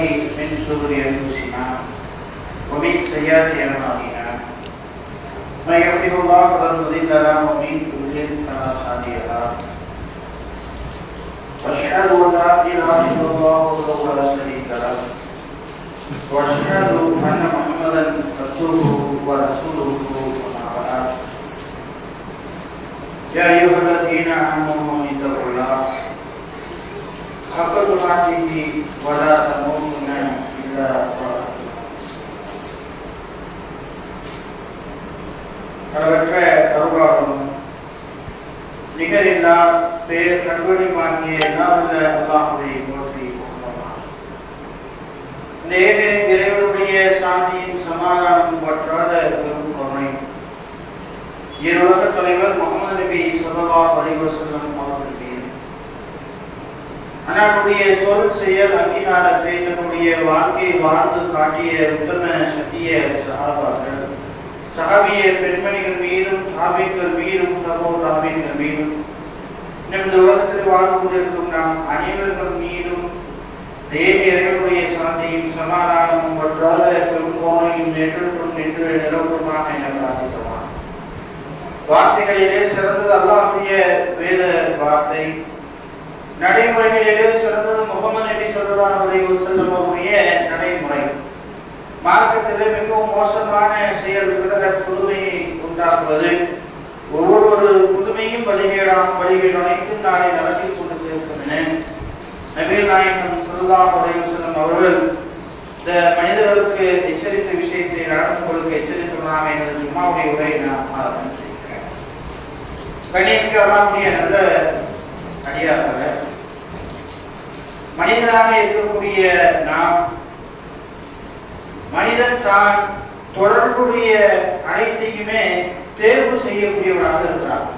من شرور أنفسنا ومن سيئات أعمالنا من يهده الله فلا مضل له ومن يضلل فلا هادي له واشهد ان لا اله الا الله وحده لا شريك له واشهد ان محمدا عبده ورسوله بعد يا ايها الذين امنوا اتقوا الله حق تقاته ولا تموتن الا وانتم அளவற்ற அருளாளரும் நிகரில்லா பேர் கண்படிமாகிய எல்லாவல்ல அல்லாஹுவை போற்றி கொண்டோம் நேக இறைவனுடைய சாந்தியின் சமாதானம் பற்றாத பெரும் கருணை இருலக தலைவர் முகமது நபி சொல்லா வலிவசல்லம் அவர்கள் மீது அண்ணாவுடைய சொல் செயல் அங்கீகாரத்தை தன்னுடைய வாழ்க்கையை வாழ்ந்து காட்டிய உத்தம சத்திய சகாபாக்கள். சகாபிய பெண்மணிகள் மீதும் தாபியங்கள் மீதும் சகோ தாபியங்கள் மீதும். இந்த உலகத்தில் வாழ்ந்து கொண்டிருக்கும் நாம் அனைவர்கள் மீதும் தேவ இறைவனுடைய சாந்தியும் சமாதானமும் வற்றாத பெருங்கோணையும் நெற்றுக்கும் நின்று நிலவுமாக என பிரார்த்திக்கலாம் வார்த்தைகளிலே சிறந்தது அல்லாஹுடைய வேத வார்த்தை. நடைமுறைகளிலே சிறந்தது முகமது நபி ஸல்லல்லாஹு அலி வசல்லம் அவருடைய நடைமுறை. மார்க்கத்திலே மிகவும் மோசமான செயல் விரத புதுமையை உண்டாக்குவது. ஒவ்வொரு புதுமையும் வழிகேடாம் வழிகேடு அனைத்தும் நாளை நடத்தி கொண்டு சேர்க்கும் என நபீர் நாயகம் ஸல்லல்லாஹு அலி வசல்லம் அவர்கள் இந்த மனிதர்களுக்கு எச்சரித்த விஷயத்தை நடந்து எச்சரித்துள்ளாங்க எனது சும்மாவுடைய உரை நான் ஆரம்பிச்சிருக்கிறேன் செய்கிறேன். கண்ணியமிக்க அல்லாவுடைய நல்ல அடியார்கள் மனிதனாக இருக்கக்கூடிய நாம் மனிதன் தான் தொடர்புடைய அனைத்தையுமே தேர்வு செய்யக்கூடியவனாக இருக்கிறான்.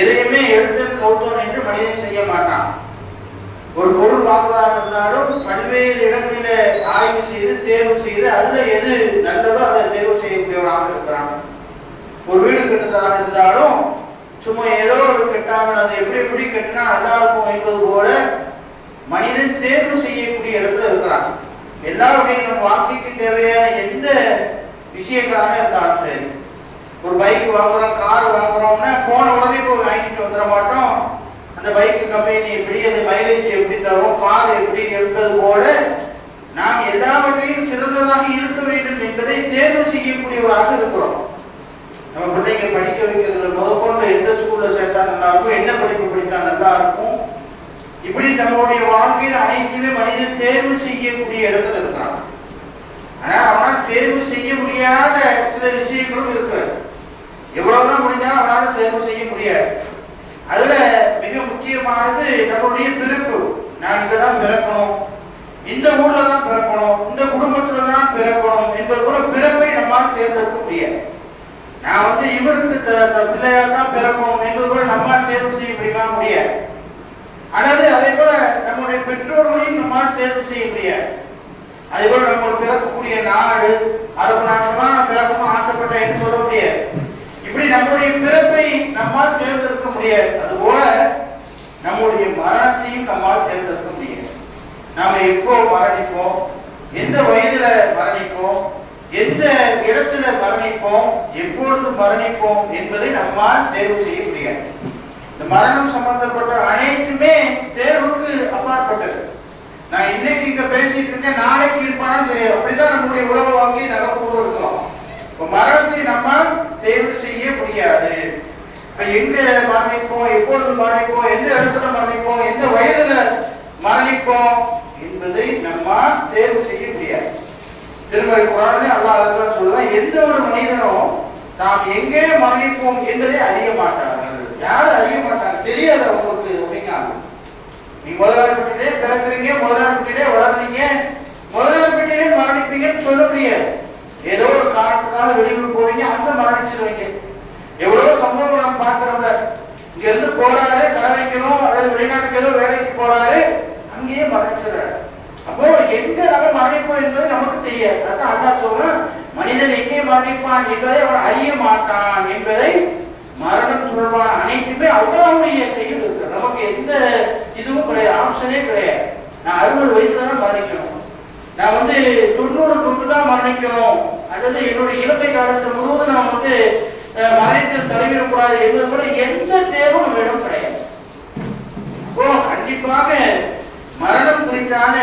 எதையுமே எடுத்து கௌத்தம் என்று மனிதன் செய்ய மாட்டான். ஒரு பொருள் வாங்குவதாக இருந்தாலும் பல்வேறு இடங்களில ஆய்வு செய்து தேர்வு செய்து அதுல எது நல்லதோ அதை தேர்வு செய்யக்கூடியவனாக இருக்கிறான். ஒரு வீடு கட்டுறதாக இருந்தாலும் சும்மா ஏதோ ஒரு கட்டாமல் அதை எப்படி எப்படி கட்டினா நல்லா இருக்கும் என்பது போல மனிதன் தேர்வு செய்யக்கூடிய இடத்துல இருக்கிறான். எல்லாருடைய நம் வாழ்க்கைக்கு தேவையான எந்த விஷயங்களாக இருந்தாலும் சரி. ஒரு பைக் வாங்குறோம் கார் வாங்குறோம்னா போன உடனே போய் வாங்கிட்டு வந்துட மாட்டோம். அந்த பைக் கம்பெனி எப்படி அது மைலேஜ் எப்படி தரும் கார் எப்படி இருப்பது போல நாம் எல்லாவற்றையும் சிறந்ததாக இருக்க வேண்டும் என்பதை தேர்வு செய்யக்கூடியவராக இருக்கிறோம் நம்ம பிள்ளைங்க படிக்க வைக்கிறதுல முதற்கொண்டு எந்த ஸ்கூல்ல சேர்த்தா நல்லா இருக்கும் என்ன படிப்பு படித்தா நல்லா இருக்கும் இப்படி நம்மளுடைய வாழ்க்கையில் அனைத்துமே மனிதன் தேர்வு செய்யக்கூடிய இடத்துல இருக்கிறான் ஆனா அவனால் தேர்வு செய்ய முடியாத சில விஷயங்களும் இருக்கு எவ்வளவுதான் முடிஞ்சாலும் அவனால தேர்வு செய்ய முடியாது அதுல மிக முக்கியமானது நம்மளுடைய பிறப்பு நான் இங்கதான் பிறக்கணும் இந்த ஊர்ல தான் பிறக்கணும் இந்த குடும்பத்துல தான் பிறக்கணும் என்பது கூட பிறப்பை நம்மால் தேர்ந்தெடுக்க முடியாது நான் வந்து இவருக்கு பிள்ளையா தான் பிறக்கணும் என்பது கூட நம்மால் தேர்வு செய்ய முடியுமா? முடியாது. அல்லது அதே போல நம்முடைய பெற்றோர்களையும் நம்மால் தேர்வு செய்ய முடியாது. அதே போல நம்ம பிறக்கக்கூடிய நாடு அரபு நாட்டுமா பிறக்கும் ஆசைப்பட்ட என்று சொல்ல முடியாது? இப்படி நம்முடைய பிறப்பை நம்மால் தேர்ந்தெடுக்க முடியாது. அதுபோல நம்முடைய மரணத்தையும் நம்மால் தேர்ந்தெடுக்க முடியாது. நாம எப்போ மரணிப்போம்? எந்த வயதுல மரணிப்போம்? எந்த இடத்துல மரணிப்போம் எப்பொழுது மரணிப்போம் என்பதை நம்மால் தேர்வு செய்ய முடியாது. இந்த மரணம் சம்பந்தப்பட்ட அனைத்துமே தேர்வுக்கு அப்பாற்பட்டது. நான் இன்னைக்கு இங்க பேசிட்டு இருக்கேன் நாளைக்கு இருப்பானு தெரியாது. அப்படிதான் நம்முடைய உறவு வாங்கி நகர்ப்புறம் இருக்கோம் இப்ப மரணத்தை நம்மால் தேர்வு செய்ய முடியாது. இப்ப எங்க மரணிப்போம் எப்பொழுது மரணிப்போம் எந்த இடத்துல மரணிப்போம் எந்த வயதுல மரணிப்போம் என்பதை நம்மால் தேர்வு செய்ய முடியாது. திருமறை குரானே அல்லாஹ் அதுதான் சொல்லுதான் எந்த ஒரு மனிதனும் நாம் எங்கே மரணிப்போம் என்பதை அறிய மாட்டார்கள். யாரும் அறிய மாட்டாங்க? தெரியாது அவங்களுக்கு அப்படிங்காங்க நீ முதலாளிப்பட்டிலே பிறக்கிறீங்க முதலாளிப்பட்டிலே வளர்றீங்க முதலாளிப்பட்டிலே மரணிப்பீங்கன்னு சொல்ல முடியாது. ஏதோ ஒரு காரணத்துக்காக வெளியூர் போவீங்க அந்த மரணிச்சிருவீங்க. எவ்வளவு சம்பவம் நாம் பாக்குறோம்ல இங்க இருந்து போறாரு கடை வைக்கணும் அல்லது வெளிநாட்டுக்கு ஏதோ வேலைக்கு போறாரு அங்கேயே மரணிச்சிடுறாரு. எங்க நம்ம மறைப்போம் என்பது நமக்கு தெரியாது. அதான் அல்லாஹ் சொல்றான் மனிதன் எங்கே மறைப்பான் என்பதை அவன் அறிய மாட்டான் என்பதை மரணம் தொடர்பான அனைத்துமே அவ்வளவுடைய கையில் இருக்கு. நமக்கு எந்த இதுவும் கிடையாது ஆப்ஷனே கிடையாது. நான் அறுபது வயசுல தான் மரணிக்கணும். நான் வந்து தொண்ணூறு தொட்டு தான் மரணிக்கணும். அல்லது என்னுடைய இளமை காலத்தில் முழுவதும் நான் வந்து அஹ், மரணத்தில் தலைவிடக்கூடாது என்பது போல எந்த தேர்வும் நம்மிடம் கிடையாது. அப்போ கண்டிப்பாக மரணம் குறித்தான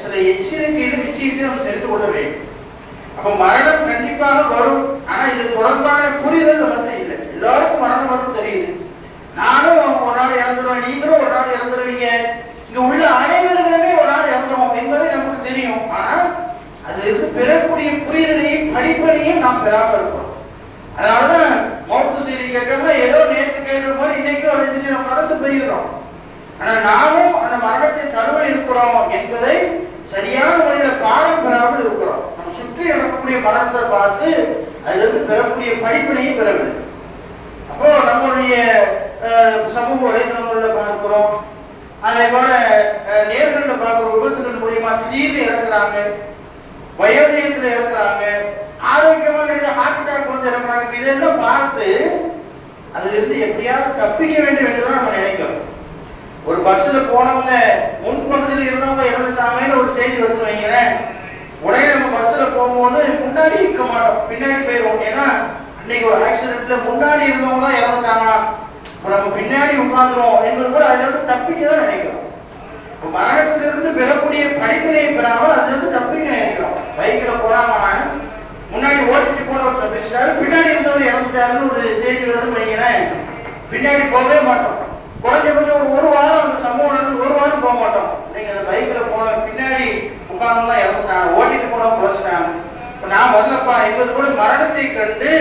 சில எச்சரிக்கைகள் விஷயத்தை நம்ம தெரிந்து கொள்ள வேண்டும். அப்ப மரணம் கண்டிப்பாக வரும். ஆனா இது தொடர்பான புரிதல் வந்து இல்லை. எல்லாருக்கும் மரணம் வரும் தெரியுது. நானும் ஒரு நாள் இறந்துருவேன். நீங்களும் ஒரு நாள் இறந்துருவீங்க. இங்க உள்ள அனைவர்களுமே ஒரு நாள் இறந்துருவோம் என்பது நமக்கு தெரியும். ஆனா அது இருந்து பெறக்கூடிய புரிதலையும் படிப்படியும் நாம் பெறாமல் இருக்கிறோம். அதனாலதான் மௌத்து செய்தி கேட்டோம்னா ஏதோ நேற்று கேட்கிற மாதிரி இன்னைக்கும் அதை நம்ம நடந்து போயிடுறோம் ஆனா நாமும் அந்த மரணத்தின் தருவை இருக்கிறோம் என்பதை சரியான முறையில் பாடம் பெறாமல் இருக்கிறோம். நம்ம சுற்றி நடக்கக்கூடிய மரணத்தை பார்த்து அதிலிருந்து பெறக்கூடிய படிப்பினையும் பெறவில்லை அப்போ நம்மளுடைய சமூக வலைதளங்களில் பார்க்கிறோம். அதே போல நேர்களில் பார்க்கிற விபத்துகள் மூலியமா திடீர்னு இறக்குறாங்க வயோதிகத்தில் இறக்குறாங்க ஆரோக்கியமாக ஹார்ட் அட்டாக் வந்து இறக்குறாங்க இதெல்லாம் பார்த்து அதிலிருந்து எப்படியாவது தப்பிக்க வேண்டும் என்றுதான் நம்ம நினைக்கிறோம். ஒரு பஸ்ல போனவங்க முன்பகுதியில் இருந்தவங்க இறந்துட்டாங்கன்னு ஒரு செய்தி வந்து வைங்களேன் உடனே நம்ம பஸ்ல போகும்போது முன்னாடி இருக்க மாட்டோம். பின்னாடி போயிடுவோம் ஏன்னா அன்னைக்கு ஒரு ஆக்சிடென்ட்ல முன்னாடி இருந்தவங்க தான் இறந்துட்டாங்க நம்ம பின்னாடி உட்காந்துரும் என்பது கூட அதுல இருந்து தப்பிக்க தான் நினைக்கிறோம். இப்ப மரணத்திலிருந்து பெறக்கூடிய படிப்பினையை பெறாமல் அதுல இருந்து தப்பிக்க நினைக்கிறோம். பைக்கில் போறாங்கன்னா முன்னாடி ஓட்டிட்டு போன ஒரு தப்பிச்சிட்டாரு பின்னாடி இருந்தவர் இறந்துட்டாருன்னு ஒரு செய்தி வருது வைங்களேன் பின்னாடி போகவே மாட்டோம். குறைஞ்சபட்சம் ஒரு ஒரு வாரம் அந்த சம்பவம் நடந்து ஒரு வாரம் போக மாட்டோம். நீங்க அந்த பைக்ல போன பின்னாடி உட்காந்துலாம் இறந்துட்டாங்க ஓட்டிட்டு போன பிரச்சனை இப்ப நான் வரலப்பா என்பது கூட மரணத்தை கண்டு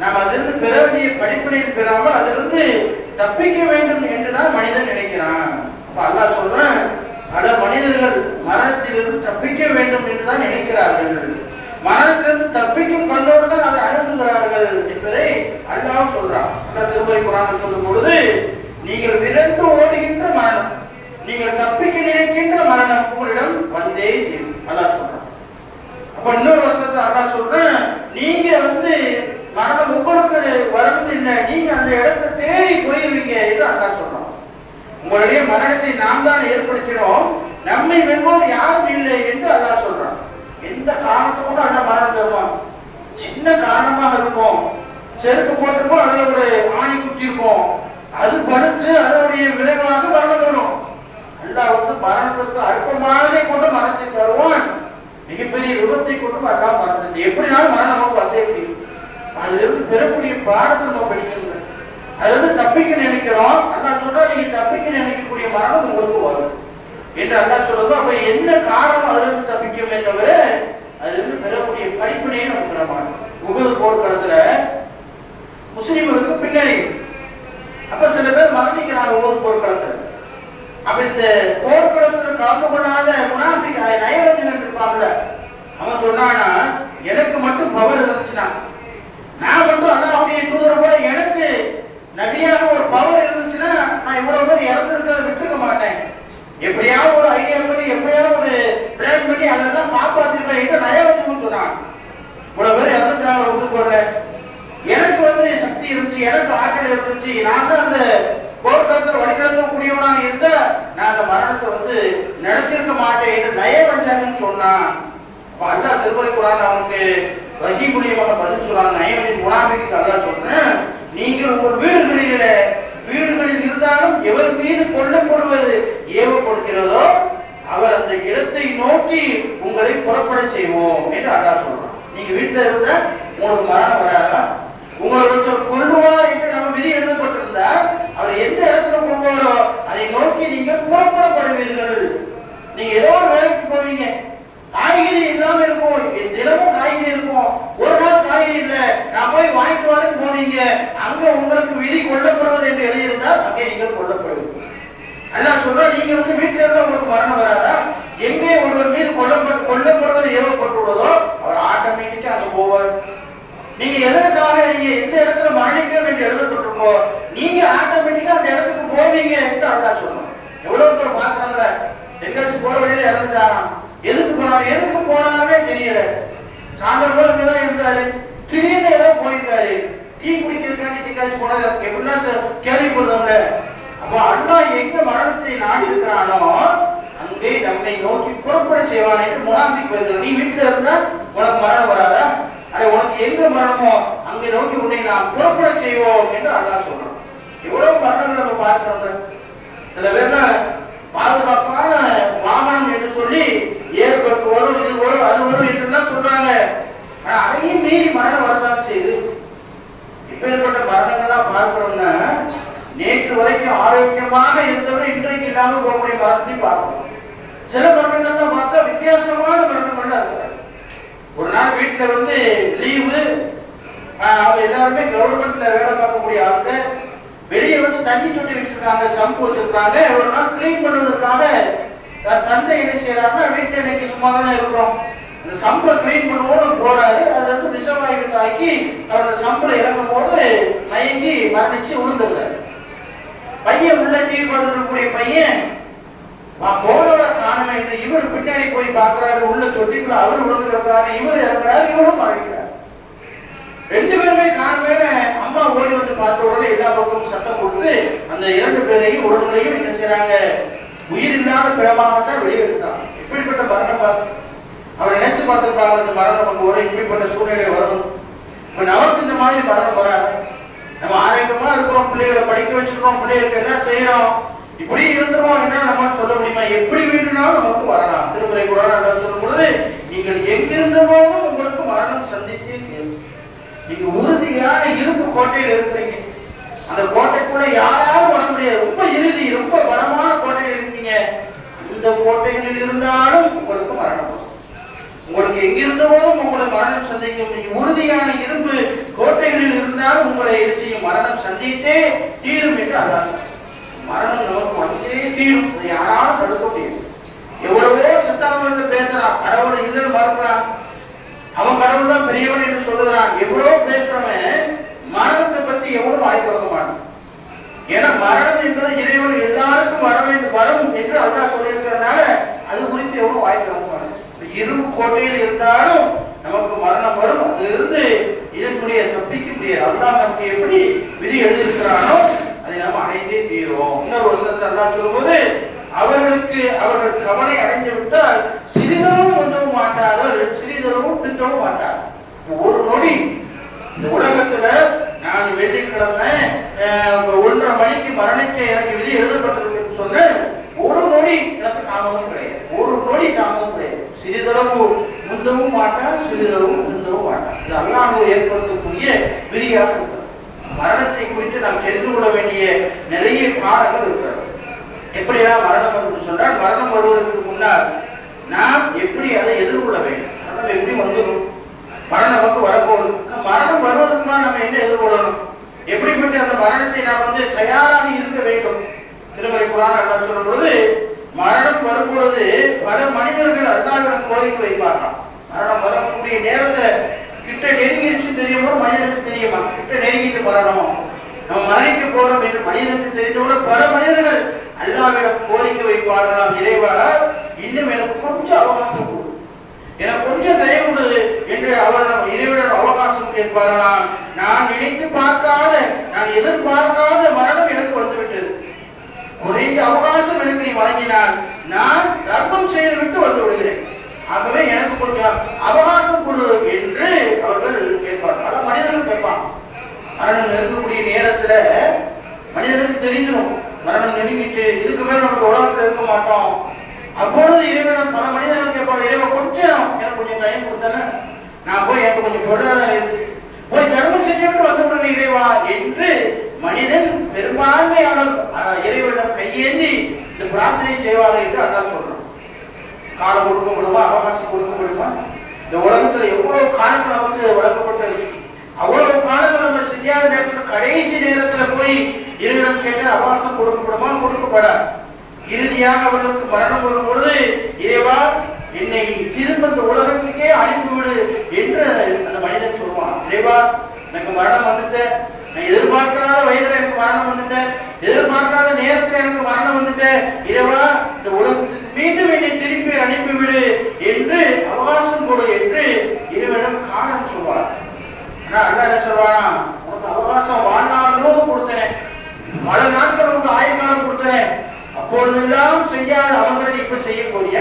நாம் அதிலிருந்து பெற வேண்டிய படிப்பினை பெறாமல் அதிலிருந்து தப்பிக்க வேண்டும் என்றுதான் மனிதன் நினைக்கிறான். அப்ப அல்லாஹ் சொல்றேன் பல மனிதர்கள் மரணத்திலிருந்து தப்பிக்க வேண்டும் என்றுதான் நினைக்கிறார்கள். மரணத்திலிருந்து தப்பிக்கும் கண்ணோடு தான் அதை அணுகுகிறார்கள் என்பதை அல்லாஹ் சொல்றான். திருமுறை குரான் சொல்லும் பொழுது நீங்கள் விரண்டு ஓடுகின்ற மரணம். நீங்கள் தப்பிக்க நினைக்கின்ற மரணம் உங்களிடம் வந்தே அல்லா சொல்றான். அப்ப இன்னொரு வருஷத்தை அல்லா சொல்றேன். நீங்க வந்து மரணம் உங்களுக்கு வரணும் இல்லை. நீங்க அந்த இடத்தை தேடி போயிருவீங்க என்று அல்லா சொல்றான். உங்களுடைய மரணத்தை நாம் தான் ஏற்படுத்தினோம். நம்மை வெல்வோர் யாரும் இல்லை என்று அல்லா சொல்றான். எந்த காரணத்தோடு அந்த மரணம் தருவான்? சின்ன காரணமாக இருக்கும். செருப்பு போட்டிருப்போம் அதுல ஒரு ஆணி குத்தி இருக்கும் அது படுத்து அதனுடைய விளைவாக மரணம் வரும் அல்லா வந்து மரணத்துக்கு அற்பமானதை கொண்டு மரணத்தை தருவான். மிகப்பெரிய விபத்தை கொண்டு அல்லா மரணத்தை எப்படினாலும் மரணம் நமக்கு வந்தே தெரியும் அதுல இருந்து பெறக்கூடிய பாடத்தை நம்ம படிக்கணும். அதுல இருந்து தப்பிக்க நினைக்கிறோம் அல்லா சொல்றா நீங்க தப்பிக்க நினைக்கக்கூடிய மரணம் உங்களுக்கு வரும். என்று அல்லா சொல்லுதோ அப்ப என்ன காரணம் அதிலிருந்து தப்பிக்குமே தவிர அதுல இருந்து பெறக்கூடிய நமக்கு நம்ம பெற மாட்டோம் உகது போர்க்களத்துல முஸ்லிம்களுக்கு பின்னாடி அப்ப சில பேர் மரணிக்கிறாங்க உகது போர்க்களத்தில். அப்ப இந்த போர்க்களத்தில் கலந்து கொள்ளாத முனாஃபிக் நயவஞ்சகன் இருப்பாங்கல்ல அவன் சொன்னானா எனக்கு மட்டும் பவர் இருந்துச்சுன்னா நான் மட்டும் அல்லாஹ்வுடைய தூதர் போல எனக்கு நபியாக ஒரு பவர் இருந்துச்சுன்னா நான் இவ்வளவு பேர் இறந்துருக்கிறத விட்டுருக்க மாட்டேன். எப்படியாவது ஒரு ஐடியா பண்ணி எப்படியாவது ஒரு பிளான் பண்ணி அதெல்லாம் காப்பாத்திருப்பேன் என்று நயவஞ்சகன் சொன்னான். இவ்வளவு பேர் இறந்துட்டாங்க வந்து போல எனக்கு வந்து சக்தி இருந்துச்சு எனக்கு ஆற்றல் இருந்துச்சு நான் தான் அந்த போர்க்களத்தில் வழிநடத்தக்கூடியவனா இருந்தா நான் அந்த மரணத்தை வந்து நடத்திருக்க மாட்டேன் என்று நயவஞ்சகன் சொன்னான். அப்ப அல்லாஹ் குரான் அவனுக்கு ரஹி மூலியமாக பதில் சொல்றாங்க நயவனின் முனாபிக்கு அல்லா சொல்றேன் நீங்கள் உங்கள் வீடுகளில வீடுகளில் இருந்தாலும் எவர் மீது கொல்லப்படுவது ஏவப்படுகிறதோ அவர் அந்த இடத்தை நோக்கி உங்களை புறப்பட செய்வோம் என்று அல்லா சொல்றான். நீங்க வீட்டுல இருந்தா உங்களுக்கு மரணம் வராதா? உங்களை ஒருத்தர் கொள்வார் என்று விதி எழுதப்பட்டிருந்தா அவர் எந்த இடத்துல போவாரோ அதை நோக்கி நீங்க புறப்படப்படுவீர்கள். நீங்க ஏதோ ஒரு வேலைக்கு போவீங்க. காய்கறி இல்லாம இருக்கும் தினமும் காய்கறி இருக்கும். ஒரு நாள் காய்கறி இல்ல. நான் போய் வாங்கிட்டு வரேன் போனீங்க. அங்க உங்களுக்கு விதி கொல்லப்படுவது என்று எழுதியிருந்தால் அங்கே நீங்கள் கொல்லப்படுவீங்க அல்லாஹ் சொல்றா நீங்க வந்து வீட்டுல இருந்தா உங்களுக்கு மரணம் வராதா? எங்கே ஒருவர் மீது கொல்லப்பட்டு கொல்லப்படுவது ஏவப்பட்டுள்ளதோ அவர் ஆட்டோமேட்டிக்கா அங்க போவார். நீங்க எதற்காக நீங்க எந்த இடத்துல மரணிக்கணும் என்று எழுதப்பட்டு எழுதப்பட்டிருக்கோ நீங்க ஆட்டோமேட்டிக்கா அந்த இடத்துக்கு போவீங்க என்று அல்லாஹ் சொல்லணும் எவ்வளவு பேர் பாக்குறாங்க எங்காச்சும் போற வழியில இறந்துட்டாராம் எதுக்கு போனாரு? எதுக்கு போனாருமே தெரியல. சாயந்தரம் போல இங்கதான் இருந்தாரு. திடீர்னு ஏதோ போயிருந்தாரு டீ குடிக்கிறதுக்காண்டி எங்காச்சும் போனாரு. எப்படின்னா கேள்விப்படுறவங்க அப்போ அண்ணா எங்க மரணத்தை நாடி இருக்கிறானோ அங்கே நம்மை நோக்கி புறப்பட செய்வான் என்று முனாபிக் வருகிறது நீ வீட்டுல இருந்தா உனக்கு மரணம் வராதா? அட உனக்கு எங்க மரணமோ அங்கே நோக்கி உன்னை நாம் புறப்பட செய்வோம் என்று அல்லாஹ் சொல்றான். எவ்வளவு மரணங்கள் நம்ம பார்க்கிறோம் சில பேர்ல பாதுகாப்பான வாகனம் என்று சொல்லி ஏற்பட்டு வரும் இது வரும் அது வரும் தான் சொல்றாங்க. அதையும் மீறி மரணம் வரதான் செய்யுது. இப்பேற்பட்ட மரணங்கள்லாம் பார்க்கிறோம்னா நேற்று வரைக்கும் ஆரோக்கியமாக இருந்தவர் இன்றைக்கு இல்லாமல் போகக்கூடிய மரணத்தையும் பார்க்கணும் சில மரணங்கள்லாம் பார்த்தா வித்தியாசமான மரணங்கள்லாம் இருக்கிறாங்க ஒரு நாள் வீட்டுல வந்து லீவு அவங்க எல்லாருமே கவர்மெண்ட்ல வேலை பார்க்கக்கூடிய ஆளுங்க. வெளியே வந்து தண்ணி தொட்டி வச்சிருக்காங்க சம்பு வச்சிருக்காங்க. ஒரு நாள் கிளீன் பண்ணுவதற்காக தந்தை என்ன செய்யறாங்க வீட்டுல இன்னைக்கு சும்மா தானே இருக்கிறோம். இந்த சம்பளை கிளீன் பண்ணுவோம்னு போறாரு. அதுல இருந்து விஷவாயு தாக்கி அவர் அந்த சம்பளம் இறங்கும் போது மயங்கி மரணிச்சு விழுந்துருந்தாரு பையன் உள்ள டிவி பார்த்துட்டு இருக்கக்கூடிய பையன் நான் போனவரை காணவே இவர் பின்னாடி போய் பாக்குறாரு உள்ள தொட்டிக்குள்ள அவர் விழுந்துருக்காரு இவர் இறங்குறாரு இவரும் மறைக்கிறார் ரெண்டு பேருமே காணவே அம்மா ஓடி வந்து பார்த்த உடனே எல்லா பக்கமும் சட்டம் கொடுத்து அந்த இரண்டு பேரையும் உடனடியும் என்ன செய்யறாங்க உயிர் இல்லாத பிறமாகத்தான் வெளியெடுத்தாங்க. இப்படிப்பட்ட மரணம் பார்த்து அவர் நினைச்சு பார்த்திருப்பாங்க இந்த மரணம் நமக்கு ஒரு இப்படிப்பட்ட சூழ்நிலை வரணும் இப்ப நமக்கு இந்த மாதிரி மரணம் வராது. நம்ம ஆரோக்கியமா இருக்கிறோம் பிள்ளைகளை படிக்க வச்சிருக்கோம் பிள்ளைகளுக்கு என்ன செய்யறோம்? இப்படி இருந்துருவோம் என்ன நம்ம சொல்ல முடியுமா? எப்படி வேண்டும்னாலும் நமக்கு வரலாம். திருமுறை கூட சொல்லும் பொழுது நீங்கள் எங்கிருந்தபோதும் உங்களுக்கு மரணம் சந்தித்தே நீங்க உறுதியான இரும்பு கோட்டையில் இருக்கிறீங்க. அந்த கோட்டைக்குள்ள யாராலும் வர முடியாது. ரொம்ப இறுதி ரொம்ப பலமான கோட்டையில் இருக்கீங்க. இந்த கோட்டைகளில் இருந்தாலும் உங்களுக்கு மரணம் உங்களுக்கு எங்கிருந்தோம் உங்களை மரணம் சந்திக்க முடியும். உறுதியான இரும்பு கோட்டைகளில் இருந்தாலும் உங்களை இது செய்யும்? மரணம் சந்தித்தே தீரும் என்று அதான் தீரும். யாராலும் தடுக்க முடியாது எவ்வளவோ சித்தாந்தங்கள் பேசுறான் கடவுளை இல்லைன்னு மறுக்கிறான். அவன் கடவுள் தான் பெரியவன் என்று சொல்லுகிறான். எவ்வளவு பேசுறவன் மரணத்தை பற்றி எவ்வளவு வாய் கொடுக்க மாட்டான். ஏன்னா மரணம் என்பது இறைவன் எல்லாருக்கும் வர வேண்டும். வரும் என்று அல்லா சொல்லியிருக்கிறதுனால அது குறித்து எவ்வளவு வாய் திறக்க மாட்டான். இரும்பு கோட்டையில் இருந்தாலும் நமக்கு மரணம் வரும். அதிலிருந்து இதனுடைய தப்பிக்க முடியாது அல்லா நமக்கு எப்படி விதி எழுதியிருக்கிறானோ அதை நாம் அடைந்தே தீர்வோம். இன்னொரு வருஷத்தை அல்லாஹ் சொல்லும்போது அவர்களுக்கு அவர்கள் கவலை அடைந்து விட்டால் சிறிதளவும் ஒன்றவும் மாட்டார்கள் சிறிதளவும் திட்டவும் மாட்டார்கள். ஒரு நொடி இந்த உலகத்துல நான் வெள்ளிக்கிழமை ஒன்றரை மணிக்கு மரணிக்க எனக்கு விதி எழுதப்பட்டிருக்கு சொன்னேன் ஒரு நொடி எனக்கு தாமதம் கிடையாது. ஒரு நொடி தாமதம் கிடையாது. சிறிதளவு முந்தவும் மாட்டான் சிறிதளவு முந்தவும் மாட்டான் இது அல்லாஹ் ஏற்படுத்தக்கூடிய விதியாக இருக்கும் மரணத்தை குறித்து நாம் தெரிந்து கொள்ள வேண்டிய நிறைய பாடங்கள் இருக்கிறது. எப்படியெல்லாம் மரணம் என்று சொன்னால் மரணம் வருவதற்கு முன்னால் நாம் எப்படி அதை எதிர்கொள்ள வேண்டும்? மரணம் எப்படி வந்துடும்? மரணம் நமக்கு வரப்போகுது. மரணம் வருவதற்கு முன்னால் நம்ம என்ன எதிர்கொள்ளணும்? எப்படிப்பட்ட அந்த மரணத்தை நாம் வந்து தயாராக இருக்க வேண்டும்? திருமலை குரான் சொல்லும் பொழுது மரணம் வரும்பொழுது பல மனிதர்கள் அல்லாவிடம் கோரிக்கை வைப்பார்களாம். மரணம் வரக்கூடிய நேரத்தை கிட்ட நெருங்கிடுச்சு தெரியும்? போது மனிதனுக்கு தெரியுமா? கிட்ட நெருங்கிட்டு வரணும். நம்ம மரணிக்க போறோம் என்று மனிதனுக்கு தெரிந்தவுடன் பல மனிதர்கள் அல்லாவிடம் கோரிக்கை வைப்பார்களாம் இறைவா இன்னும் எனக்கு கொஞ்சம் அவகாசம் கொடு. எனக்கு கொஞ்சம் தயவுடு என்று அவரிடம் இறைவனிடம் அவகாசம் கேட்பார்களாம் நான் நினைத்து பார்க்காத நான் எதிர்பார்க்காத மரணம் எனக்கு வந்துவிட்டது. குறைந்த அவகாசம் எனக்கு நீ வழங்கினால் நான் தர்மம் செய்துவிட்டு வந்து ஆகவே எனக்கு கொஞ்சம் அவகாசம் கொடு என்று அவர்கள் கேட்பார்கள். பல மனிதர்கள் கேட்பான் மரணம் நெருங்கக்கூடிய நேரத்துல மனிதனுக்கு தெரிஞ்சிடும் மரணம் நெருங்கிட்டு இதுக்கு மேல நமக்கு உலகத்துல இருக்க மாட்டோம். அப்பொழுது இறைவன் பல மனிதர்கள் கேட்பாங்க இறைவன் கொஞ்சம் எனக்கு கொஞ்சம் டைம் கொடுத்தானே. நான் போய் எனக்கு கொஞ்சம் பொருளாதாரம் இருக்கு. போய் தர்மம் செஞ்சுட்டு வந்து இறைவா என்று மனிதன் பெரும்பான்மையான இறைவனிடம் கையேந்தி இந்த பிரார்த்தனை செய்வார்கள் என்று அதான் சொல்றான் காலம் கொடுக்க முடியுமா? அவகாசம் கொடுக்க முடியுமா? இந்த உலகத்துல எவ்வளவு காலங்கள் நமக்கு வழங்கப்பட்டது அவ்வளவு காலங்கள் நம்ம செய்யாத நேரத்தில் கடைசி நேரத்துல போய் இறைவனம் கேட்டு அவகாசம் கொடுக்கப்படுமா கொடுக்கப்படாது. இறுதியாக அவர்களுக்கு மரணம் வரும் பொழுது இறைவா என்னை திரும்ப இந்த உலகத்துக்கே அனுப்பிவிடு என்று அந்த மனிதன் சொல்லுவான் இறைவா எனக்கு மரணம் வந்துட்டு நான் எதிர்பார்க்காத வயதுல எனக்கு மரணம் வந்துட்டு எதிர்பார்க்காத நேரத்துல எனக்கு மரணம் வந்துட்டு இறைவா இந்த உலகத்துக்கு மீண்டும் என்னை திருப்பி அனுப்பிவிடு என்று அவகாசம் கொடு என்று இறைவனிடம் காரணம் சொல்வார் ஆனா அல்லா என்ன சொல்வானா? உனக்கு அவகாசம் வாழ்நாளும் கொடுத்தேன். பல நாட்கள் உனக்கு ஆயுள் கொடுத்தேன். அப்பொழுதெல்லாம் செய்யாத அவங்களை இப்ப செய்ய போறிய?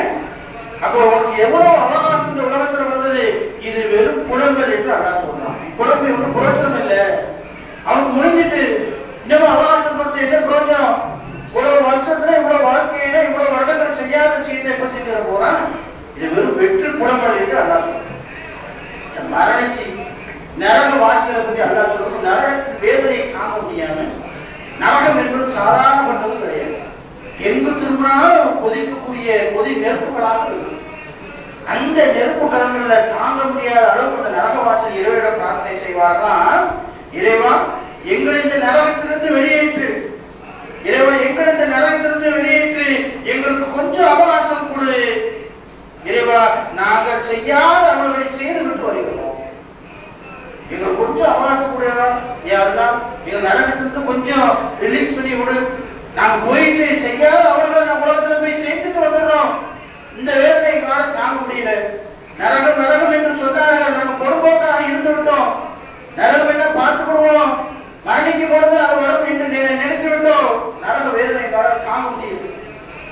அப்போ உனக்கு எவ்வளவு அவகாசம் இந்த உலகத்துல வந்தது? இது வெறும் புலம்பல் என்று அல்லாஹ் சொல்றான். புலம்பு ஒன்றும் புரோஜனம் இல்லை. அவனுக்கு முடிஞ்சிட்டு இன்னமும் அவகாசம் கொடுத்து என்ன புரோஜனம் இவ்வளவு வருஷத்துல இவ்வளவு வாழ்க்கையில இவ்வளவு வருடங்கள் செய்யாத விஷயத்தை எப்படி செஞ்சு போறான் இது வெறும் வெற்று புலம்பல் என்று அல்லா சொல்றான். மரணிச்சு நரக வாசிகளை பற்றி அல்லா சொல்றது நரகத்தின் வேதனையை தாங்க முடியாம நரகம் என்பது பண்றது கிடையாது. எங்கு திரும்பினாலும் கொதிக்கக்கூடிய கொதி நெருப்புகளாக இருக்கு அந்த நெருப்பு கலங்களை தாங்க முடியாத அளவுக்கு இந்த நரகவாசல் இறைவனிடம் பிரார்த்தனை செய்வார்தான் இறைவா எங்களை இந்த நரகத்திலிருந்து வெளியேற்று இறைவா எங்களை இந்த நரகத்திலிருந்து வெளியேற்று எங்களுக்கு கொஞ்சம் அவகாசம் கொடு. இறைவா நாங்கள் செய்யாத அவர்களை செய்து விட்டு வருகிறோம். எங்களுக்கு கொஞ்சம் அவகாசம் கொடுறோம் யாருன்னா எங்க நரகத்திலிருந்து கொஞ்சம் ரிலீஸ் பண்ணி விடு நாங்க போயிட்டு செய்யாத அவர்களை நம்ம உலகத்துல போய் சேர்த்துட்டு வந்துடுறோம். இந்த வேதனை கால தாங்க முடியல. நரகம் நரகம் என்று சொன்னார்கள். நாங்கள் பொறுப்போக்காக இருந்து விட்டோம். நரகம் என்ன பார்த்துக்கிடுவோம் மரணிக்கும் பொழுது அவர் வரும் என்று நி- நினைத்து விட்டோம். நரக வேதனை கால தாங்க முடியுது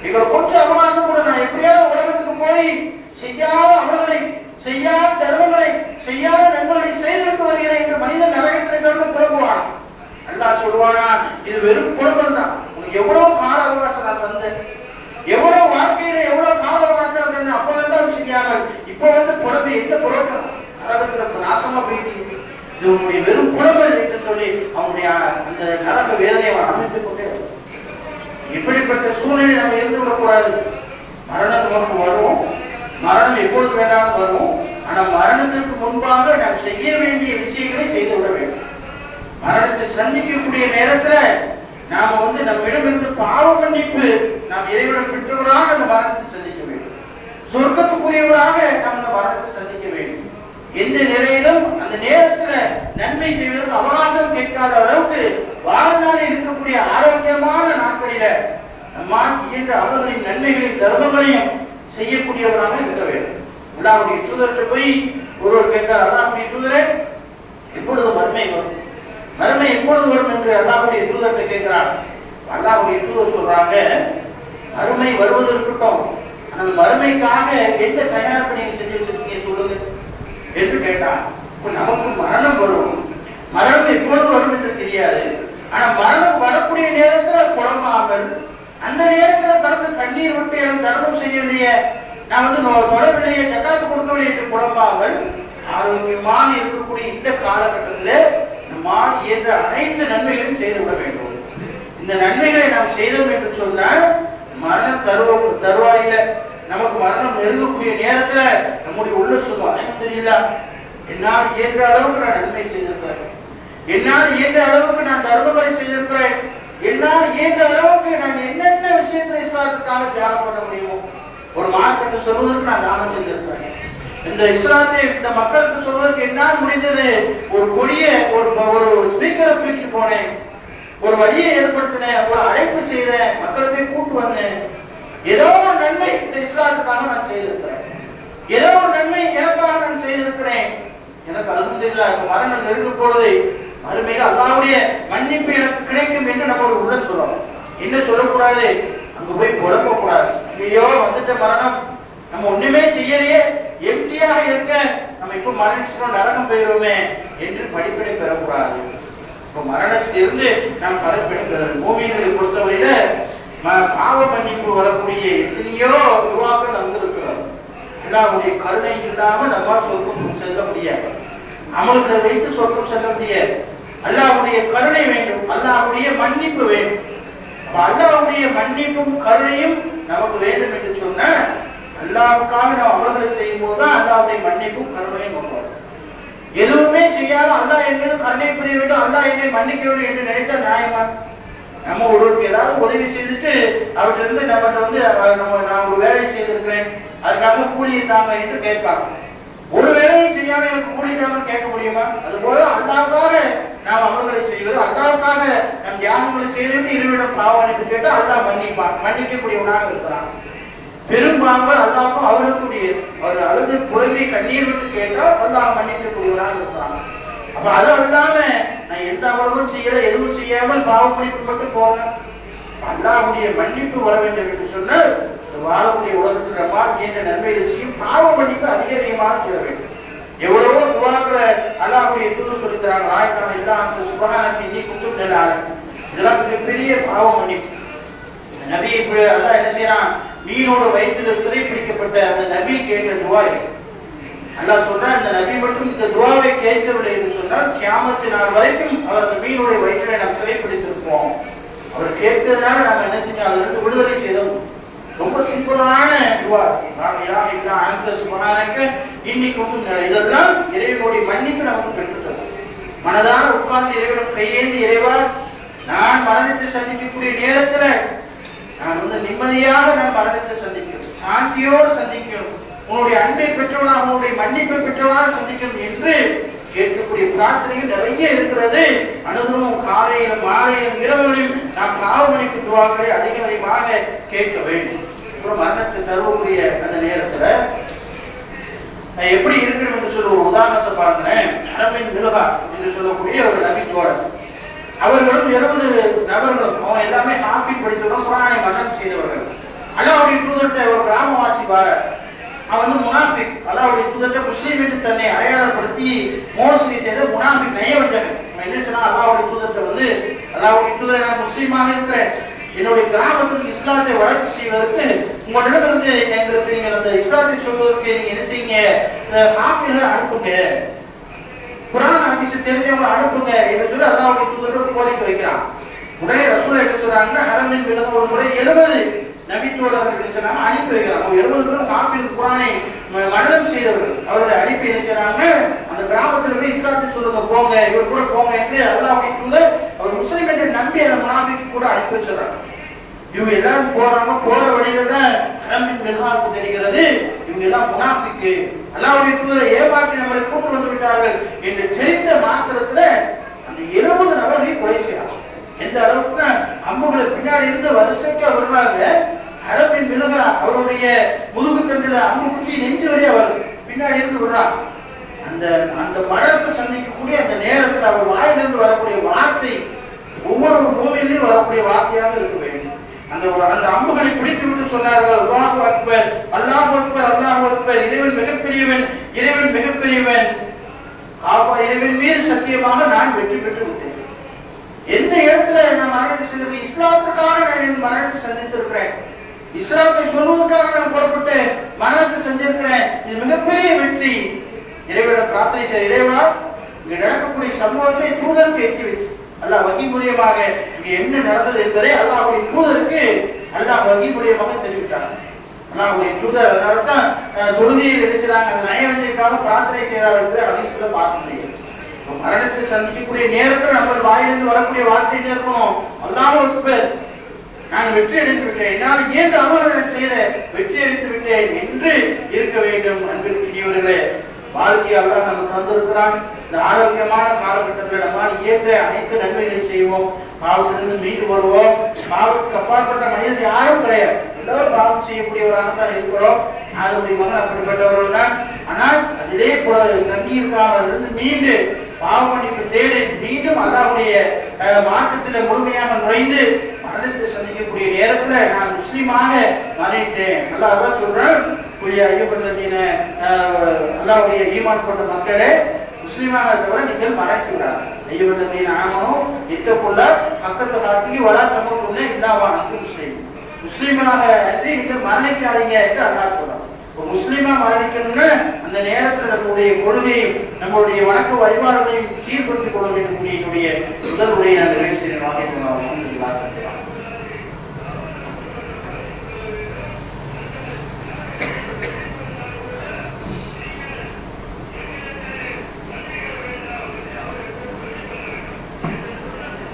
எங்களுக்கு கொஞ்சம் அவகாசம் கூட நான் எப்படியாவது உலகத்துக்கு போய் செய்யாத அமல்களை செய்யாத தர்மங்களை செய்யாத நன்மைகளை செய்துவிட்டு வருகிறேன் என்று மனிதன் நரகத்தை தொடர்ந்து புலம்புவான். அல்லா சொல்லுவானா இது வெறும் குழப்பம் தான் உனக்கு எவ்வளவு கால அவகாசம் நான் தந்தேன்? எவ்வளவு வாழ்க்கையில எவ்வளவு கால அவகாசம் தந்தேன்? அப்பதான் செய்யாமல் இப்போ வந்து புலம்பு எந்த புலக்கம் நரகத்தில் நாசமா போயிட்டீங்க. இது உன்னுடைய வெறும் புலம்பல் என்று சொல்லி அவனுடைய அந்த நரக வேதனை அவன் அமைத்துக் கொண்டே இப்படிப்பட்ட சூழ்நிலை நம்ம இருந்து விடக்கூடாது. மரணம் நமக்கு வரும் மரணம் எப்பொழுது வேணாலும் வரும் ஆனா மரணத்திற்கு முன்பாக நாம் செய்ய வேண்டிய விஷயங்களை செய்து விட வேண்டும். மரணத்தை சந்திக்கக்கூடிய நேரத்துல நாம வந்து நம்மிடம் இருந்து பாவ மன்னிப்பு நாம் இறைவனம் பெற்றவராக அந்த மரணத்தை சந்திக்க வேண்டும். சொர்க்கத்துக்குரியவராக நாம் அந்த மரணத்தை சந்திக்க வேண்டும். எந்த நிலையிலும் அந்த நேரத்துல நன்மை செய்வதற்கு அவகாசம் கேட்காத அளவுக்கு வாழ்நாளில் இருக்கக்கூடிய ஆரோக்கியமான நாட்களில நம்மால் இயன்ற அவர்களின் நன்மைகளின் தர்மங்களையும் செய்யக்கூடியவராக இருக்க வேண்டும். அல்லாவுடைய தூதர்கிட்ட போய் ஒருவர் கேட்டார் அல்லாவுடைய தூதரே எப்பொழுது மறுமை வரும்? மறுமை எப்பொழுது வரும்? என்று அல்லாவுடைய தூதர்கிட்ட கேட்கிறார். அல்லாவுடைய தூதர் சொல்றாங்க மறுமை வருவது இருக்கட்டும் அந்த மறுமைக்காக எந்த தயார் பணியை செஞ்சு வச்சிருக்கீங்க என்று கேட்டான் நமக்கு மரணம் வரும். மரணம் எப்போது வரும் என்று தெரியாது. ஆனா மரணம் வரக்கூடிய நேரத்துல குழம்பாமல் அந்த நேரத்துல தனக்கு தண்ணீர் விட்டு எனக்கு தர்மம் செய்யவில்லையே நான் வந்து தொடர்பிலேயே தக்காத்து கொடுக்கவில்லை என்று குழம்பாமல் ஆரோக்கியமாக இருக்கக்கூடிய இந்த காலகட்டத்தில் நம்மால் இயன்ற அனைத்து நன்மைகளையும் செய்து விட வேண்டும். இந்த நன்மைகளை நாம் செய்தோம் என்று சொன்னால் மரண தருவ தருவாயில நமக்கு மரணம் நெருங்கக்கூடிய நேரத்துல நம்முடைய உள்ள சொல்லுவோம் தெரியல. என்னால் இயன்ற அளவுக்கு நான் நன்மை செய்திருக்கிறேன். என்னால் இயன்ற அளவுக்கு நான் தர்மங்களை செய்திருக்கிறேன். என்னால் இயன்ற அளவுக்கு நான் என்னென்ன விஷயத்துல இஸ்லாத்துக்காக தியாகம் பண்ண முடியுமோ ஒரு மார்க்கத்தை சொல்வதற்கு நான் தானம் செஞ்சிருக்கிறேன் இந்த இஸ்லாத்தை இந்த மக்களுக்கு சொல்வதற்கு என்னால் முடிந்தது ஒரு கொடிய ஒரு ஒரு ஸ்பீக்கரை தூக்கிட்டு போனேன். ஒரு வழியை ஏற்படுத்தினேன் ஒரு அழைப்பு செய்தேன். மக்களை போய் கூட்டு வந்தேன். ஏதோ ஒரு நன்மை இந்த இஸ்லாத்துக்காக நான் செய்திருக்கிறேன். ஏதோ ஒரு நன்மை எனக்காக நான் செய்திருக்கிறேன். எனக்கு அல்ஹம்துலில்லாஹ் இப்ப மரணம் நெருங்க பொழுது மறுமையில் அல்லாவுடைய மன்னிப்பு எனக்கு கிடைக்கும் என்று நம்மளோட உள்ள சொல்லணும். என்ன சொல்லக்கூடாது? அங்க போய் குழப்ப கூடாது ஐயோ வந்துட்ட மரணம். நம்ம ஒண்ணுமே செய்யலையே. எம்டியாக இருக்க நம்ம இப்ப மரணிச்சிடும் நரகம் போயிருவோமே என்று படிப்பினை பெறக்கூடாது. இப்ப மரணத்திலிருந்து நாம் பரப்பினை பூமியினை பொறுத்தவரையில பாவ மன்னிப்பு வரக்கூடிய எத்தனையோ யுவாக்கள் வந்திருக்கிறோம் அல்லாவுடைய கருணை இல்லாம நம்மால் சொர்க்கம் செல்ல முடியாது. அமல்களை வைத்து சொர்க்கம் செல்ல முடியாது. அல்லாவுடைய கருணை வேண்டும். அல்லாவுடைய மன்னிப்பு வேண்டும். அல்லாவுடைய மன்னிப்பும் கருணையும் நமக்கு வேண்டும் என்று சொன்ன அல்லாவுக்காக நாம் அமல்களை செய்யும் போதுதான் அல்லாவுடைய மன்னிப்பும் கருணையும் வரும். எதுவுமே செய்யாமல் அல்லா என் மீது கருணை புரிய வேண்டும் அல்லா என்னை மன்னிக்க வேண்டும் என்று நினைத்த நியாயமா? நம்ம ஒருவருக்கு ஏதாவது உதவி செய்துட்டு அவர்கிட்ட இருந்து நம்மகிட்ட வந்து நம்ம நான் ஒரு வேலை செய்திருக்கிறேன். அதுக்காக கூலியை தாங்க என்று கேட்பாங்க. ஒரு வேலையும் செய்யாம எனக்கு கூலி தாங்க கேட்க முடியுமா? அது போல அல்லாவுக்காக நாம் அமல்களை செய்வது அல்லாவுக்காக நம் தியானங்களை செய்துவிட்டு இருவிடம் பாவம் என்று கேட்டா அல்லா மன்னிப்பான் மன்னிக்கக்கூடியவனாக இருக்கிறான். பெரும்பான்மை அல்லாவுக்கும் அவர்களுக்குரிய அவர் அழுது புறவி கண்ணீர் விட்டு கேட்டால் அல்லாஹ் மன்னிக்கக்கூடியவனாக இருக்கிறான். அப்ப அது அல்லாம நான் எந்த அவ்வளவும் செய்யல எதுவும் செய்யாமல் பாவ மன்னிப்பு மட்டும் போனேன் அல்லாவுடைய மன்னிப்பு வர வேண்டும் என்று சொன்னால் இந்த வாழக்கூடிய உலகத்தில் நம்மால் என்ற நன்மையை செய்யும் பாவ மன்னிப்பு அதிகமாக செய்ய வேண்டும். எவ்வளவோ துவாக்களை அல்லாவுடைய தூது சொல்லி தராங்க ஆயிரம் எல்லாம் அந்த சுபகானத்தை நீ குற்றம் நிலாங்க இதெல்லாம் மிகப்பெரிய பாவ மன்னிப்பு. இந்த நபி என்ன செய்யறான்? மீனோட வயிற்றுல சிறை பிடிக்கப்பட்ட அந்த நபி கேட்ட துவா இருக்கு அல்லாஹ் சொல்றான் இந்த நபி மட்டும் இந்த துவாவை கேட்கவில்லை என்று சொன்னால் கியாமத்து நாள் வரைக்கும் அவர் நபியினுடைய மீனுடைய வயிற்றிலே நாம் சிறைப்பிடித்திருப்போம். அவர் கேட்கிறதுனால நாம என்ன செஞ்சோம் அதுல இருந்து விடுதலை செய்தோம் ரொம்ப சிம்பிளான துவா. நாம் அந்த இன்னைக்கு இன்னைக்கும் இதெல்லாம் இறைவனுடைய மன்னிப்பு நமக்கு பெற்றுத்தரும் மனதார உட்கார்ந்து இறைவன் கையேந்தி இறைவா நான் மரணத்தை சந்திக்கக்கூடிய நேரத்துல நான் வந்து நிம்மதியாக நான் மரணத்தை சந்திக்கணும். சாந்தியோடு சந்திக்கணும். உன்னுடைய அன்பை பெற்றவனா உன்னுடைய மன்னிப்பை பெற்றவனாக சந்திக்கணும் என்று கேட்கக்கூடிய பிரார்த்தனைகள் நிறைய இருக்கிறது. அனுதினமும் காலையிலும் மாலையிலும் இரவுகளிலும் நாம் பாவ மணிக்கு துவாக்களை அதிக அதிகமாக கேட்க வேண்டும். அப்புறம் மரணத்தை தருவக்கூடிய அந்த நேரத்துல நான் எப்படி இருக்கணும் என்று சொல்ல ஒரு உதாரணத்தை பாருங்களேன். அரபின் மிளகா என்று சொல்லக்கூடிய ஒரு நபித்தோழர் அவர்களும் எழுபது நபர்களும் அவங்க எல்லாமே ஹாஃபிட் படித்தவர்கள் குரானை மரணம் செய்தவர்கள். அல்லாவுடைய தூதர்கிட்ட ஒரு கிராமவாசி பாரு அவன் வந்து முனாஃபிக். அல்லாவுடைய தூதர்கிட்ட முஸ்லீம் என்று தன்னை அடையாளப்படுத்தி மோசடி செய்த முனாஃபிக் நயவஞ்சகன் அவன் என்ன சொன்னா அல்லாவுடைய தூதர்கிட்ட வந்து அல்லாவுடைய தூதர் நான் முஸ்லீமாக இருக்கிறேன். என்னுடைய கிராமத்துக்கு இஸ்லாத்தை வளர்ச்சி செய்வதற்கு உங்களிடமிருந்து எங்களுக்கு நீங்கள் அந்த இஸ்லாத்தை சொல்வதற்கு நீங்க என்ன செய்யுங்க? ஹாஃபிகளை அனுப்புங்க. குரான் ஹாபிஸை தெரிஞ்சவங்களை அனுப்புங்க என்று சொல்லி அல்லாவுடைய தூதர்கள் கோரிக்கை வைக்கிறான். உடனே ரசூலை என்ன சொல்றாங்கன்னா ஹரமின் விலக ஒரு முறை எழுபது நபித்தோழர்கள் என்ன அனுப்பி வைக்கிறாங்க. எழுபது பேரும் காப்பீடு குரானை மரணம் செய்தவர்கள். அவருடைய அனுப்பி என்ன செய்றாங்க? அந்த கிராமத்தில் போய் இஸ்லாத்தை சொல்லுங்க போங்க இவர் கூட போங்க என்று அல்லாஹ்வுடைய தூதர் அவர் முஸ்லிம் நம்பி அந்த முனாபிக்கு கூட அனுப்பி வச்சிடறாங்க. இவங்க எல்லாரும் போறாங்க. போற வழியில தான் ஹரமின் மில்ஹாவுக்கு தெரிகிறது. இவங்க எல்லாம் முனாபிக்கு அல்லாவுடைய தூதரை ஏமாற்றி நம்மளை கூட்டு வந்து விட்டார்கள் என்று தெரிந்த மாத்திரத்துல அந்த இருபது நபர்களையும் கொலை செய்யலாம் எந்த அளவுக்கு அம்புகளை பின்னாடி இருந்து வரிசைக்கு வருவாங்க அரபின் மிளகா அவருடைய முதுகு கண்டுல அம்பு குட்டி நெஞ்சு வழியா வருது. பின்னாடி இருந்து விடுறாங்க அந்த அந்த மரணத்தை சந்திக்கக்கூடிய அந்த நேரத்தில் அவர் வாயிலிருந்து வரக்கூடிய வார்த்தை ஒவ்வொரு கோவிலையும் வரக்கூடிய வார்த்தையாக இருக்க வேண்டும். அந்த அந்த அம்புகளை பிடித்து விட்டு சொன்னார்கள் அல்லாஹு அக்பர் அல்லாஹு அக்பர் அல்லாஹு அக்பர் இறைவன் மிகப்பெரியவன் இறைவன் மிகப்பெரியவன். காப்பா இறைவன் மீது சத்தியமாக நான் வெற்றி பெற்று விட்டேன். எந்த இடத்துல நான் மரணத்தை செஞ்சிருக்கேன் இஸ்லாத்துக்காக நான் என் மரணத்தை சந்தித்திருக்கிறேன். இஸ்லாத்தை சொல்வதற்காக நான் புறப்பட்டு மரணத்தை செஞ்சிருக்கிறேன் இது மிகப்பெரிய வெற்றி. இறைவன பிரார்த்தனை செய்ய இறைவா இங்க நடக்கக்கூடிய சம்பவத்தை தூதருக்கு எட்டி வச்சு அல்லாஹ் வங்கி மூலியமாக இங்க என்ன நடந்தது என்பதை அல்லாஹுடைய தூதருக்கு அல்லாஹ் வங்கி மூலியமாக தெரிவித்தார். அல்லாஹுடைய தூதர் அதனால தான் தொழுகையில் எடுக்கிறாங்க. நயம் வந்திருக்காம பிரார்த்தனை செய்கிறார் என்பதை அதிசல பார்க்க முடியும் மரணத்தை சந்திக்கக்கூடிய நேரத்தில் நம்ம வாயிலிருந்து வரக்கூடிய வார்த்தை என்ன இருக்கணும்? அல்லாஹ் நான் வெற்றி அடைந்து விட்டேன் என்னால் ஏன் அமர்தல் செய்த வெற்றி எடுத்து விட்டேன் என்று இருக்க வேண்டும் அன்பிற்குரியவர்களே. வாழ்க்கையை அல்லாஹ் நம்ம தந்திருக்கிறான். இந்த ஆரோக்கியமான காலகட்டத்தில் நம்மால் இயன்ற அனைத்து நன்மைகளை செய்வோம். பாவத்திலிருந்து மீண்டு வருவோம். பாவத்துக்கு அப்பாற்பட்ட மனிதர் யாரும் கிடையாது. எல்லோரும் பாவம் செய்யக்கூடியவராக தான் இருக்கிறோம். அதனுடைய மகன் அப்படிப்பட்டவர்கள் தான் ஆனால் அதிலே தண்ணீருக்காக மீண்டு பாவமன்னிப்பு தேடி. மீண்டும் அல்லாவுடைய மாற்றத்தில் முழுமையாக நுழைந்து மரணத்தை சந்திக்கக்கூடிய நேரத்துல நான் முஸ்லீமாக மாறிட்டேன் நல்லா அதான் சொல்றேன் ஐயப்பட்டீன அல்லாவுடைய ஈமான் கொண்ட மக்களே முஸ்லீமாக தவிர நீங்கள் மறைத்து விடாது ஐயப்பட்டீன ஆமனும் இத்தக்குள்ள பக்கத்து காட்டிக்கு வரா தமிழ் இல்லாவா? அங்கு முஸ்லீம். முஸ்லீமாக அன்றி நீங்கள் மரணிக்காதீங்க என்று அல்லா சொல்றான். ஒரு முஸ்லீமா மரணிக்கணும்னு அந்த நேரத்தில் நம்முடைய கொள்கையும் நம்மளுடைய வணக்க வழிபாடுகளையும் சீர்படுத்திக் கொள்ள வேண்டும் என்னுடைய முதல் அந்த நான் நிறைவு செய்கிறேன் வாங்கிட்டு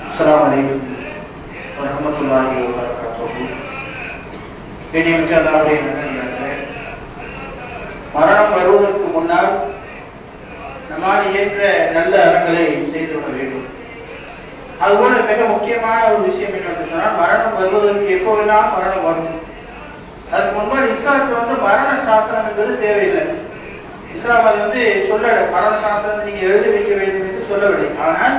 அஸ்ஸலாமு அலைக்கும் வரஹ்மத்துல்லாஹி வபரகாத்துஹு. கண்ணியமிக்க மரணம் வருவதற்கு முன்னால் நம்மால் இயன்ற நல்ல அறங்களை செய்து கொள்ள வேண்டும். அதுபோல மிக முக்கியமான ஒரு விஷயம் என்னவென்று சொன்னால் மரணம் வருவதற்கு எப்போதெல்லாம் மரணம் வரும்? அதுக்கு முன்பாக இஸ்லாத்துல வந்து மரண சாஸ்திரம் என்பது தேவையில்லை. இஸ்லாம் அது வந்து சொல்லல. மரண சாஸ்திரத்தை நீங்க எழுதி வைக்க வேண்டும் என்று சொல்லவில்லை. ஆனால்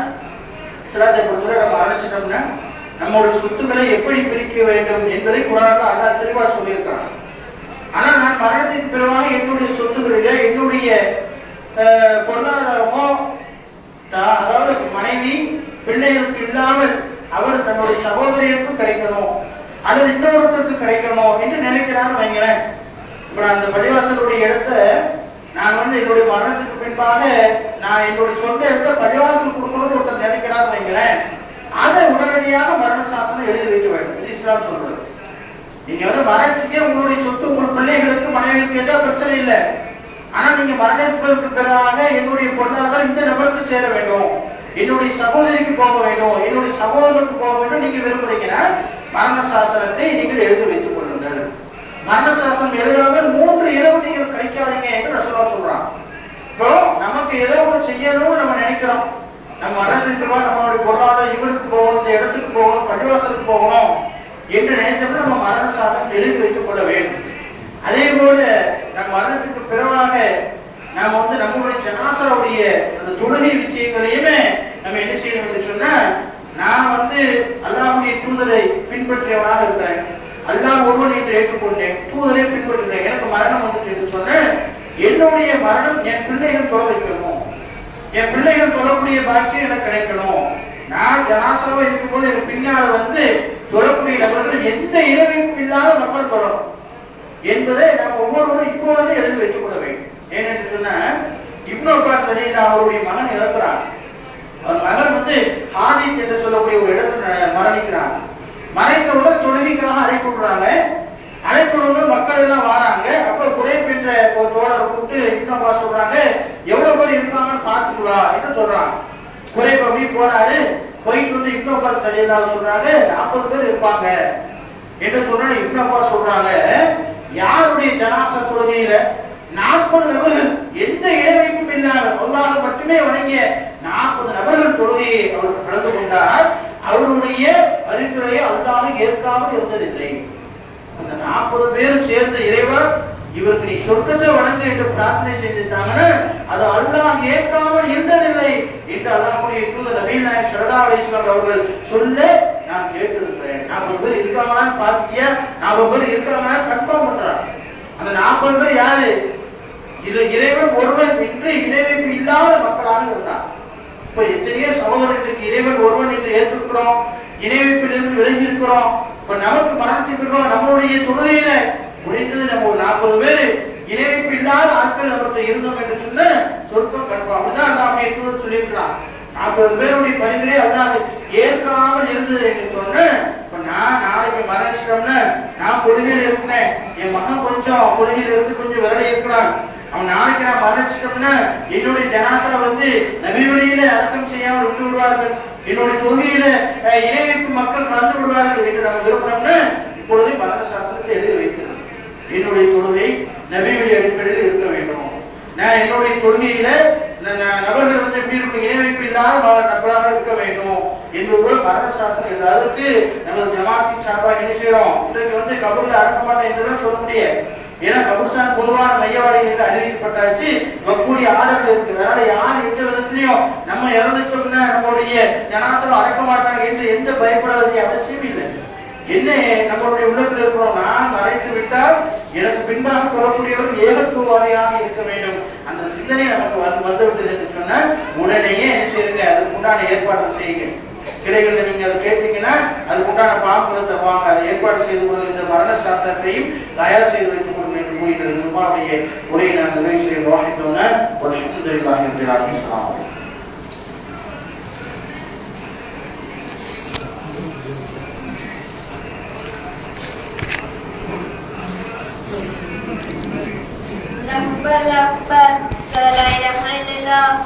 இஸ்லாத்தை பொறுத்தவரை நம்ம மரணிச்சிட்டோம்னா நம்மளுடைய சொத்துக்களை எப்படி பிரிக்க வேண்டும் என்பதை குரான் அல்லா தெளிவாக சொல்லியிருக்கிறான். ஆனா நான் மரணத்திற்கு பிறவாக என்னுடைய சொத்துக்களில என்னுடைய பொருளாதாரமோ அதாவது மனைவி பிள்ளைகளுக்கு இல்லாமல் அவர் தன்னுடைய சகோதரியருக்கும் கிடைக்கணும் அல்லது இன்னொருத்தருக்கு கிடைக்கணும் என்று நினைக்கிறான்னு வைங்களேன். இப்ப நான் அந்த பள்ளிவாசலுடைய இடத்த நான் வந்து என்னுடைய மரணத்துக்கு பின்பாக நான் என்னுடைய சொந்த இடத்த பள்ளிவாசல் கொடுக்கணும்னு ஒருத்தர் நினைக்கிறான்னு வைங்களேன். அதை உடனடியாக மரண சாசனம் எழுதி வைக்க வேண்டும். இது இஸ்லாம் சொல்றது. நீங்க வந்து மரணிச்சுக்கே உங்களுடைய சொத்து உங்கள் பிள்ளைகளுக்கு மனைவிக்கு கேட்டா பிரச்சனை இல்லை. ஆனா நீங்க மரணத்துக்கு பிறகாக என்னுடைய பொருளாதாரம் இந்த நபருக்கு சேர வேண்டும். என்னுடைய சகோதரிக்கு போக வேண்டும். என்னுடைய சகோதரருக்கு போக வேண்டும். நீங்க விரும்புறீங்கன்னா மரண சாசனத்தை நீங்கள் எழுதி வைத்துக் கொள்ளுங்கள். மரண சாசனம் எழுதாமல் மூன்று இரவு நீங்கள் கழிக்காதீங்க என்று ரசோலா சொல்றான். இப்போ நமக்கு ஏதோ ஒன்று செய்யணும்னு நம்ம நினைக்கிறோம். நம்ம மரணத்துக்கு நம்மளுடைய பொருளாதாரம் இவருக்கு போகணும் இந்த இடத்துக்கு போகணும் பள்ளிவாசலுக்கு போகணும். என்ன நேரத்தில் நம்ம மரண சாதனம் எழுதி வைத்துக் கொள்ள வேண்டும். அதே போல நம் மரணத்துக்கு பிறவாக நாம் வந்து நம்மளுடைய ஜனாசாவுடைய அந்த தொழுகை விஷயங்களையுமே நம்ம என்ன செய்யணும் என்று சொன்னா நான் வந்து அல்லாவுடைய தூதரை பின்பற்றியவனாக இருக்கிறேன். அல்லாஹ் ஒருவன் என்று ஏற்றுக்கொண்டேன். தூதரை பின்பற்றுகிறேன். எனக்கு மரணம் வந்துட்டு என்று சொன்னேன் என்னுடைய மரணம் என் பிள்ளைகள் தொலை வைக்கணும். என் பிள்ளைகள் தொழக்கூடிய பாக்கியம் எனக்கு கிடைக்கணும். நான் ஜனாசாவை இருக்கும்போது எனக்கு பின்னால வந்து தொழக்கூடிய நபர்கள் எந்த இழவையும் இல்லாத மக்கள் தொழணும் என்பதை நாம் ஒவ்வொருவரும் இப்பொழுது எழுதி வைத்துக் கொள்ள வேண்டும். ஏனென்று சொன்னா இப்னோ அப்பாஸ் ரலியல்லாஹு அவருடைய மகன் இறக்குறான் அவர் மகன் வந்து ஹாதித் என்று சொல்லக்கூடிய ஒரு இடத்துல மரணிக்கிறான் மறைத்தவுடன் தொழுகைக்காக அழைப்பு விடுறாங்க. அழைப்பு மக்கள் எல்லாம் வராங்க. அப்ப குறைப் என்ற ஒரு தோழரை கூப்பிட்டு இப்னோ அப்பாஸ் சொல்றாங்க எவ்வளவு பேர் இருக்காங்கன்னு பாத்துக்கலாம் என்று சொல்றாங்க. அப்படி போறாரு. போயிட்டு வந்து இப்னு அப்பாஸ் ரலியல்லாஹு சொல்றாங்க நாற்பது பேர் இருப்பாங்க. என்று சொன்னா இப்னு அப்பாஸ் சொல்றாங்க யாருடைய ஜனாச தொழுகையில நாற்பது நபர்கள் எந்த இடைவைப்பும் இல்லாத அல்லாஹ் மட்டுமே வணங்கிய நாற்பது நபர்கள் தொழுகையை அவர் கலந்து கொண்டார். அவருடைய பரிந்துரையை அல்லாஹ் ஏற்காமல் இருந்ததில்லை. அந்த நாற்பது பேரும் சேர்ந்த இறைவர் இவருக்கு நீ சொர்க்கத்தை வணங்கு என்று பிரார்த்தனை செஞ்சிருந்தாங்கன்னா அது அல்லாஹ் ஏற்காமல் இருந்ததில்லை என்று அல்லாஹுடைய தூதர் நபீல் நாயக் சரதா அலிஸ்லாம் அவர்கள் சொல்ல நான் கேட்டிருக்கிறேன். நாற்பது பேர் இருக்காங்களான்னு பார்த்தியா? நாற்பது பேர் இருக்காங்களான்னு கன்ஃபார்ம் பண்றான். அந்த நாற்பது பேர் யாரு? இது இறைவன் ஒருவன் என்று இறைவன் இல்லாத மக்களாக இருந்தான். இப்ப எத்தனையோ சகோதரர்களுக்கு இறைவன் ஒருவன் என்று ஏற்றிருக்கிறோம் இணைவைப்பிலிருந்து விலகி இருக்கிறோம். இப்ப நமக்கு மரணத்திற்கு இருக்கிறோம் நம்மளுடைய தொழுகையில முடிந்தது நம்ம ஒரு நாற்பது பேர் இணைப்பு இல்லாத ஆட்கள் நம்மகிட்ட இருந்தோம் என்று சொன்ன சொற்பம் கண்போம் அப்படிதான் அந்த அப்படியே சொல்லியிருக்கிறான் நாற்பது பேருடைய பரிந்துரை அல்லாது ஏற்காமல் இருந்தது என்று சொன்ன நான் நாளைக்கு மரணிச்சிட்டோம்னா நான் கொள்கையில் இருந்தேன். என் மகன் கொஞ்சம் கொள்கையில் இருந்து கொஞ்சம் விரலை இருக்கிறான் அவன் நாளைக்கு நான் மரணிச்சிட்டோம்னா என்னுடைய ஜனாசா வந்து நபிவழியில அடக்கம் செய்யாமல் விட்டு விடுவார்கள். என்னுடைய தொகுதியில அஹ், மக்கள் கலந்து விடுவார்கள் என்று நம்ம விரும்புறோம்னா இப்பொழுது மரண சாஸ்திரத்தை எழுதி வைக்கிறது என்னுடைய தொழுகை நபிவழி அடிப்படையில் இருக்க வேண்டும். நான் என்னுடைய தொழுகையில நபர்கள் வந்து எப்படி இருக்கும் இணை வைப்பு இல்லாத நபராக இருக்க வேண்டும் என்பது மரண சாஸ்திரம் எல்லாருக்கு நமது ஜமாத்தின் சார்பாக என்ன செய்யறோம்? இன்றைக்கு வந்து கபூர்ல அடக்க மாட்டேன் என்றுதான் சொல்ல முடியாது. ஏன்னா கபூர்ஸ்தான் பொதுவான மையவாடி என்று அறிவிக்கப்பட்டாச்சு. கூடிய ஆர்டர் இருக்கு அதனால யார் எந்த விதத்திலையும் நம்ம இறந்துட்டோம்னா நம்மளுடைய ஜனாசனம் அடக்க மாட்டாங்க என்று எந்த பயப்பட வேண்டிய அவசியம் இல்லை. என்ன நம்மளுடைய உள்ளத்தில் இருக்கிறோம்? நான் மறைத்து விட்டால் எனக்கு பின்பாக சொல்லக்கூடியவர் ஏகத்துவாதியாக இருக்க வேண்டும். அந்த சிந்தனை நமக்கு வந்து வந்துவிட்டது என்று சொன்னால் உடனேயே என்ன செய்யுங்க? அதுக்கு உண்டான ஏற்பாடு செய்யுங்க. கிடைக்கிறத நீங்க அதை கேட்டீங்கன்னா அதுக்கு உண்டான பாம்புகளை வாங்க. அதை ஏற்பாடு செய்து கொடுங்க இந்த மரண சாஸ்திரத்தையும் தயார் செய்து வைத்துக் கொடுங்க என்று கூறுகிறது உமாவுடைய உரையை நான் நிறைவு செய்ய வாங்கிட்டோங்க ஒரு சுத்தம் இருக்கிறார்கள் berapa selayang adalah